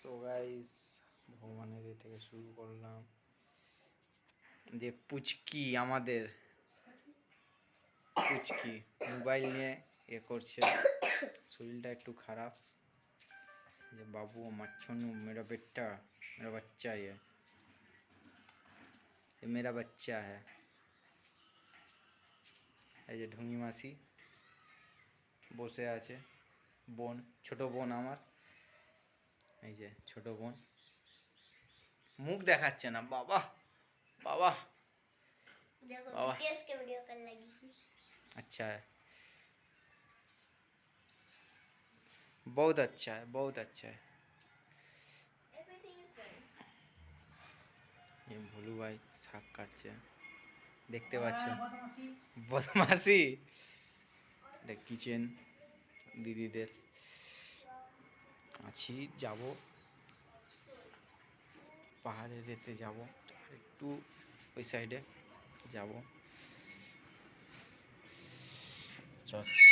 So guys ভগবানের এ থেকে শুরু করলাম যে পুচকি আমাদের পুচকি মোবাইল নিয়ে এ করছে শরীরটা একটু খারাপ যে বাবু আমার ছনু মেরা বেটা মেরা বাচ্চা ये ये मेरा बच्चा है এই যে ঢুঙি মাসি বসে আছে বোন ছোট বোন আমার এই যে ছোট বোন মুখ দেখাচ্ছে না বাবা বাবা देखो बाबा। बीटीएस के वीडियो कर लगी थी अच्छा है बहुत अच्छा है बहुत अच्छा है एवरीथिंग इज फाइन ये ভোলু ভাই শাক কাটছে দেখতে পাচ্ছেন বদমাসি এটা কিচেন দিদিদের আছি, যাব। পাহাড়ের এতে যাব। একটু ওই সাইডে যাব।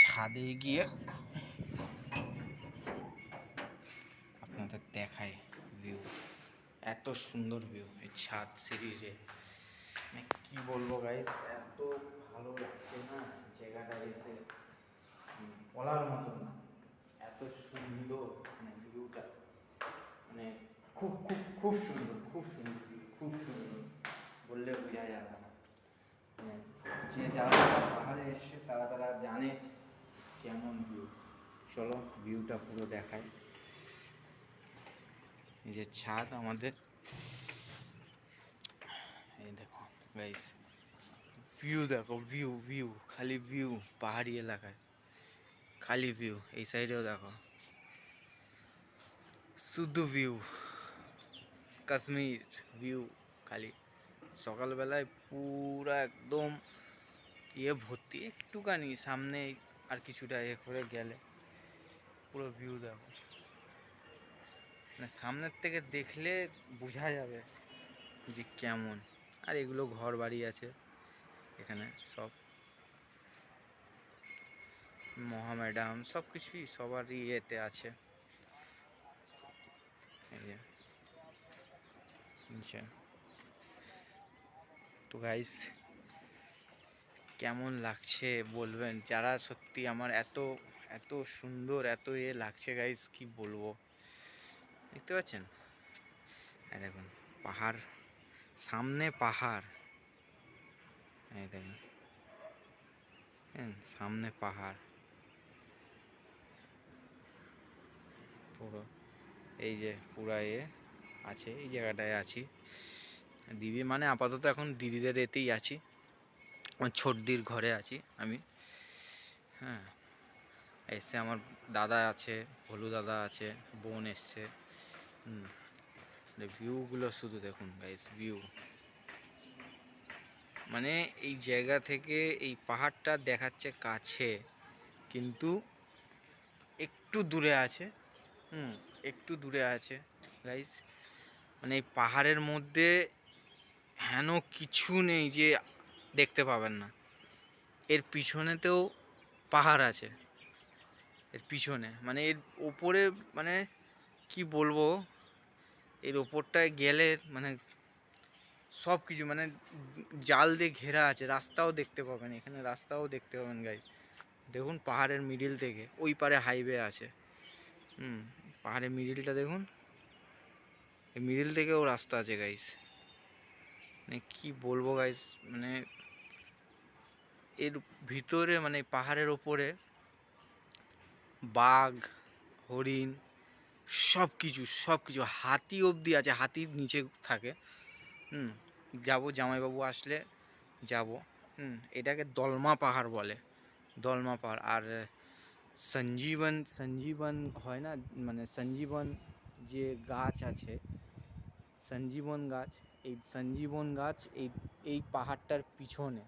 ছাদে গিয়ে আপনাদের দেখায় ভিউ এত সুন্দর ভিউ এই ছাদ সিঁড়িরে। মানে কি বলব গাইস এত ভালো লাগছে না জায়গাটা এসে বলার মতো না। এত সুন্দর মানে ভিউটা। মানে খুব খুব খুব সুন্দর খুব সুন্দর খুব সুন্দর। বললে বোঝা যাবে না। মানে যে যারা পাহাড়ে এসছে তারা তারা জানে কেমন ভিউ চলো ভিউটা পুরো দেখায় এই যে ছাদ আমাদের। এই দেখো গাইস ভিউ দেখো ভিউ ভিউ খালি ভিউ পাহাড়ি এলাকায়। খালি ভিউ এই সাইডেও দেখো। শুধু ভিউ কাশ্মীর ভিউ খালি। সকালবেলায় পুরো একদম ইয়ে ভর্তি, একটুখানি সামনে আর কিছুটা এ করে গেলে। পুরো ভিউ দেখো। মানে সামনের থেকে দেখলে বোঝা যাবে যে কেমন। আর এগুলো ঘর বাড়ি আছে, এখানে সব। মহাম্যাডাম সব কিছুই সবারই ইয়েতে আছে। নিচে। তো গাইস কেমন লাগছে বলবেন? যারা সত্যি আমার এত এত সুন্দর, এত এ লাগছে গাইস কি বলব? দেখতে পাচ্ছেন? দেখুন, পাহাড়, সামনে পাহাড়। এই দেখুন। হ্যাঁ সামনে পাহাড়। পুরো। এই যে পুরা এ আছে, এই জায়গাটায় আছি। দিদি মানে আপাতত এখন দিদিদের এতেই আছি। আমার ছোটদির ঘরে আছি আমি। হ্যাঁ এসছে আমার দাদা আছে, ভোলু দাদা আছে, বোন এসছে। ভিউগুলো শুধু দেখুন গাইস ভিউ মানে এই জায়গা থেকে এই পাহাড়টা দেখাচ্ছে কাছে, কিন্তু একটু দূরে আছে। হুম একটু দূরে আছে গাইস মানে এই পাহাড়ের মধ্যে হেন কিছু নেই যে দেখতে পাবেন না। এর পিছনেতেও পাহাড় আছে। এর পিছনে মানে এর ওপরে মানে কি বলব, এর ওপরটায় গেলে মানে সব কিছু মানে জাল দিয়ে ঘেরা আছে, রাস্তাও দেখতে পাবেন, এখানে রাস্তাও দেখতে পাবেন গাইজ দেখুন পাহাড়ের মিডিল থেকে, ওই পারে হাইওয়ে আছে। হুম পাহাড়ের মিডিলটা দেখুন। এই মিডিল থেকেও রাস্তা আছে গাইস মানে কি বলব গাইস মানে এর ভিতরে মানে পাহাড়ের ওপরে বাঘ, হরিণ সব কিছু সব কিছু হাতি অবধি আছে হাতির নিচে থাকে। হুম, যাব, জামাইবাবু আসলে যাব। হুম, এটাকে দলমা পাহাড় বলে। দলমা পাহাড়। আর সঞ্জীবন সঞ্জীবন হয় না মানে সঞ্জীবন যে গাছ আছে, সঞ্জীবন গাছ, এই সঞ্জীবন গাছ এই এই পাহাড়টার পিছনে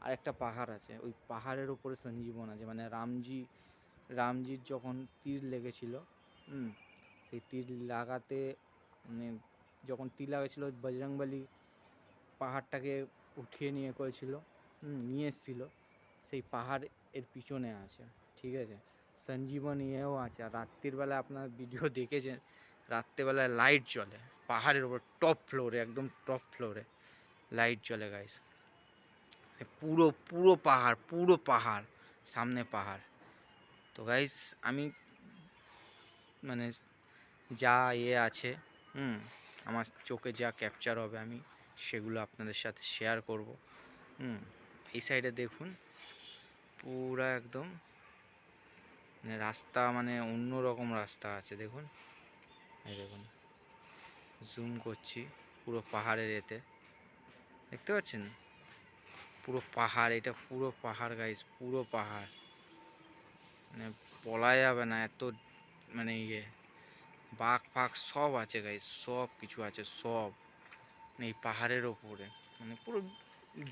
আর একটা পাহাড় আছে, ওই পাহাড়ের ওপরে সঞ্জীবন আছে মানে রামজি, রামজির যখন তীর লেগেছিল, হুম, সেই তীর লাগাতে মানে যখন তীর লাগাছিল বজরংবলী পাহাড়টাকে উঠিয়ে নিয়ে করেছিল নিয়ে এসেছিল, সেই পাহাড় এর পিছনে আছে। ঠিক আছে? সঞ্জীবন ইয়েও আছে। আর রাত্রির বেলা আপনার ভিডিও দেখেছেন? রাত্রেবেলায় লাইট জ্বলে। পাহাড়ের ওপর টপ ফ্লোরে একদম টপ ফ্লোরে লাইট জ্বলে গাইস পুরো পুরো পাহাড় পুরো পাহাড়, সামনে পাহাড়। তো গাইস আমি মানে যা ইয়ে আছে, হুম, আমার চোখে যা ক্যাপচার হবে আমি সেগুলো আপনাদের সাথে শেয়ার করব। হুম, এই সাইডে দেখুন, পুরা একদম মানে রাস্তা মানে অন্য রকম রাস্তা আছে, দেখুন। এই দেখুন জুম করছি পুরো পাহাড়ের এতে। দেখতে পাচ্ছেন? পুরো পাহাড়, এটা পুরো পাহাড় গাইস পুরো পাহাড়। মানে বলা যাবে না এত মানে ইয়ে। বাঘ ফাঘ সব আছে গাইস সব কিছু আছে, সব। মানে এই পাহাড়ের ওপরে। মানে পুরো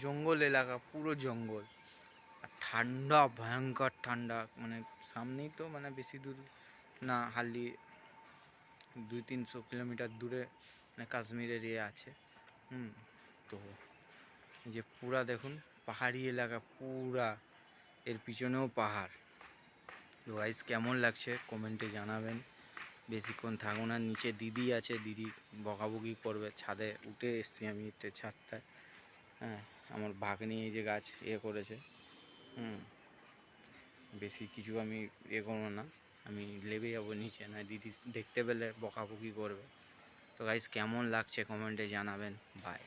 জঙ্গল এলাকা, পুরো জঙ্গল। ঠান্ডা, ভয়ঙ্কর ঠান্ডা। মানে সামনেই তো মানে বেশি দূর না হার্ডলি দুই তিনশো কিলোমিটার দূরে মানে কাশ্মীরের ইয়ে আছে। হুম, তো যে পুরা দেখুন, পাহাড়ি এলাকা পুরা, এর পিছনেও পাহাড়। তো গাইস কেমন লাগছে? কমেন্টে জানাবেন। বেশিক্ষণ থাকব না, নিচে দিদি আছে, দিদি বকাবকি করবে, ছাদে উঠে এসছি আমি ছাদটায়। হ্যাঁ আমার ভাগ নিয়ে যে গাছ ইয়ে করেছে। হুম। বেশি কিছু আমি ইয়ে করব না। আমি লেবে যাব নিচে, না দিদি দেখতে পেলে বকাবকি করবে। তো গাইজ কেমন লাগছে কমেন্টে জানাবেন। বাই